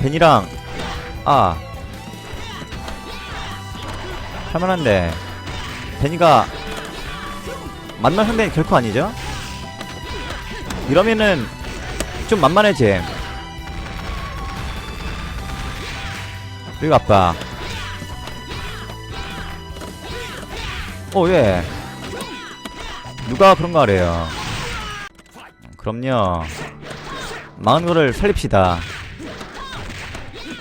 벤이랑 아. 할만한데. 벤이가 만만 상대는 결코 아니죠? 이러면은 좀 만만해짐 그리고 아빠. 오예. 누가 그런 거 하래요? 그럼요. 망한 거를 살립시다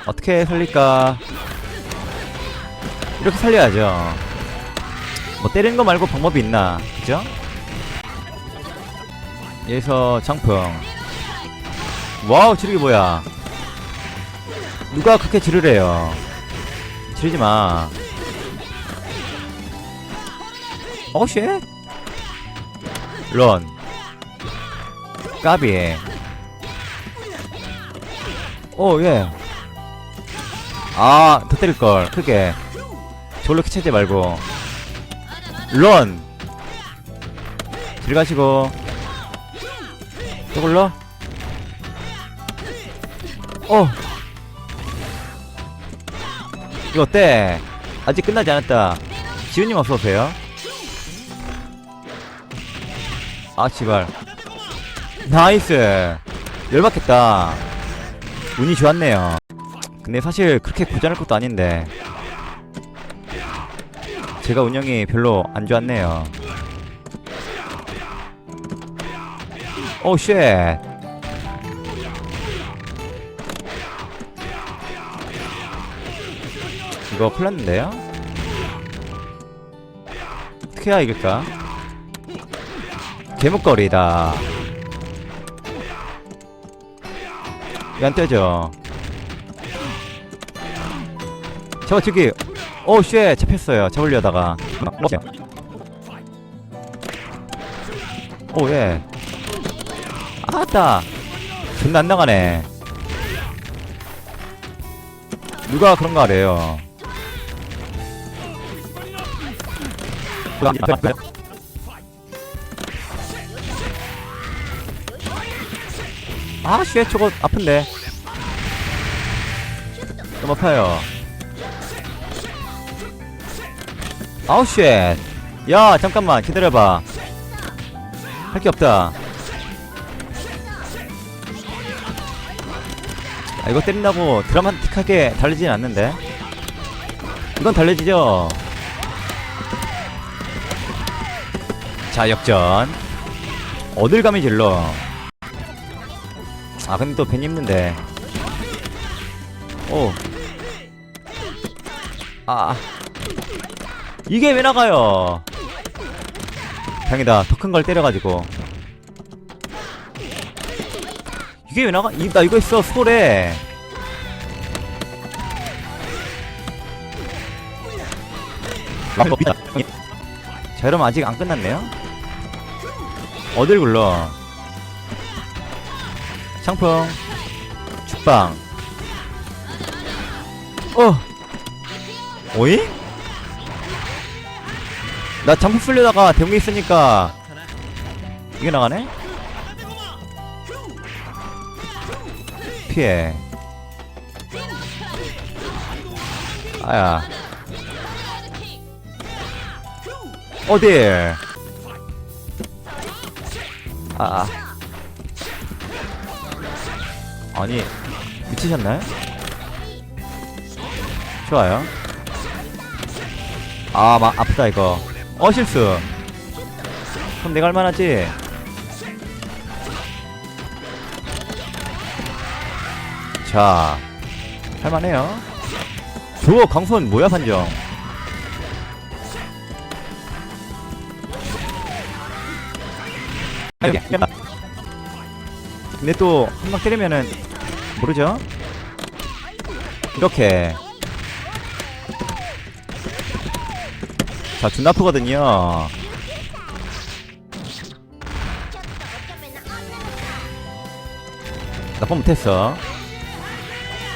어떻게 살릴까? 이렇게 살려야죠. 뭐 때리는 거 말고 방법이 있나? 그죠? 여기서 장풍. 와우 지르기 뭐야? 누가 그렇게 지르래요? 지르지마. 어쉣 런. 까비 오예 아, 더 때릴걸, 크게. 저걸로 캐치하지 말고. 런! 들어가시고. 저걸로. 어! 이거 어때? 아직 끝나지 않았다. 지훈님 어서오세요. 아, 지발. 나이스! 열받겠다. 운이 좋았네요. 근데 사실 그렇게 고전할 것도 아닌데 제가 운영이 별로 안 좋았네요 오쉣 이거 큰일났는데요? 어떻게 해야 이길까? 개목거리다 이안 떼죠 저거 저기 오쉣 잡혔어요. 잡으려다가. 오예. 아따 존나 안 나가네. 누가 그런 거 하래요? 아쉣 저거 아픈데. 너무 아파요 아우 쉣. 야, 잠깐만 기다려봐. 할 게 없다. 아, 이거 때린다고 드라마틱하게 달리진 않는데. 이건 달려지죠. 자, 역전. 어딜 감히 질러. 아, 근데 또벤 입는데. 오. 아. 이게 왜 나가요? 다행이다. 더 큰 걸 때려가지고. 이게 왜 나가? 이, 나 이거 있어. 스콜에. 자, 여러분 아직 안 끝났네요? 어딜 굴러? 창풍. 죽방. 어! 오잉? 나 잠프 풀려다가 대문에 있으니까 이게 나가네? 피해 아야 어딜 아 아니 미치셨나요? 좋아요 아, 마, 아프다, 이거. 어, 실수. 그럼 내가 할만하지? 자, 할만해요. 저 강선 뭐야? 아이고, 깼다. 근데 또, 한 방 때리면은, 모르죠? 이렇게. 자, 존나 아프거든요. 나쁜 못했어.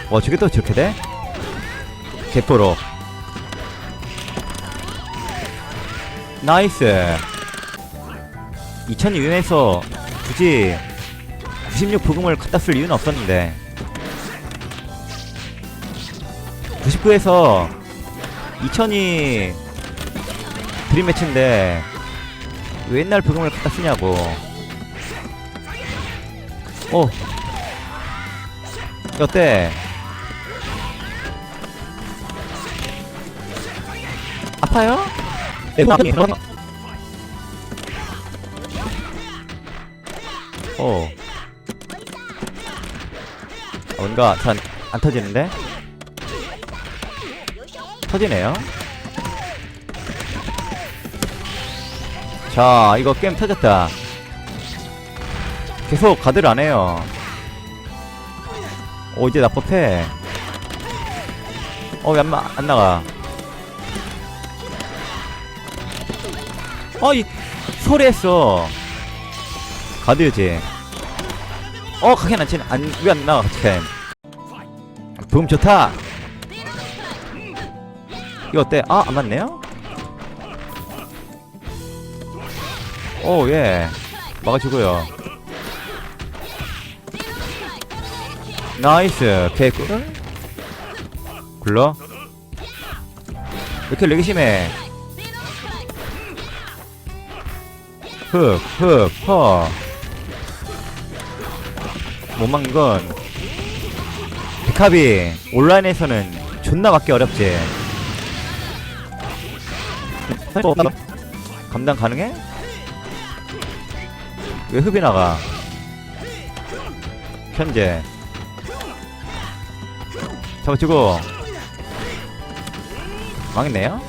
와, 저게 또 저렇게 돼? 개뽀로. 나이스. 2002년에서 굳이 96 부금을 갖다 쓸 이유는 없었는데. 19에서 2000이 드림 매치인데 왜 옛날 부금을 갖다 쓰냐고. 어. 어때? 아파요? 네, 어. 뭔가 잘 안 터지는데? 터지네요. 자, 이거 게임 터졌다. 계속 가드를 안 해요. 오, 이제 납법해. 어, 왜 안, 마- 안 나가. 어, 이, 소리 했어. 가드지. 어, 가긴 안 치네. 안, 왜 안 나가, 같이 붐 좋다. 이거 어때? 아, 안 맞네요? 오, 예. 막아주고요. 나이스. 개꿀. 굴러. 왜 이렇게 렉이 심해? 흑, 흑, 허. 못 막는 건 백합이 온라인에서는 존나 맞기 어렵지. 감당 가능해? 왜 흡이 나가? 현재 잡아주고 망했네요?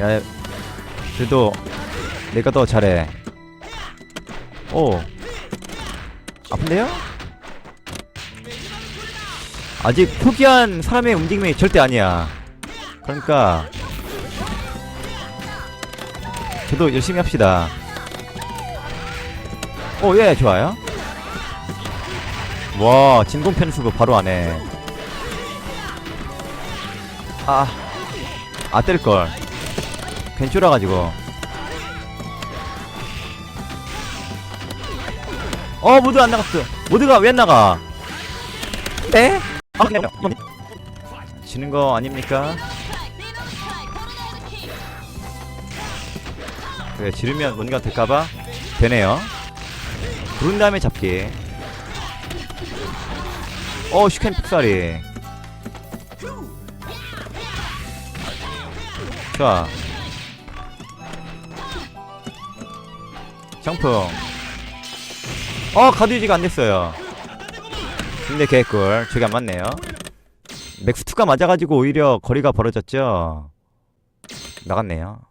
야 그래도 내가 더 잘해 오 아픈데요? 아직 포기한 사람의 움직임이 절대 아니야 그러니까 저도 열심히 합시다. 오예 좋아요. 와 진공 편수고 바로 안해 아아 때릴걸. 괜히 쫄아가지고. 어 모두 안 나갔어. 모두가 왜 안 나가? 네? 아 그냥 지는 거 아닙니까? 그래 지르면 뭔가 될까봐 되네요. 부른 다음에 잡기. 어 슈캔 폭살이. 좋아 장풍. 어 가드 유지가 안 됐어요. 근데 개꿀. 저게 안 맞네요. 맥스2가 맞아가지고 오히려 거리가 벌어졌죠? 나갔네요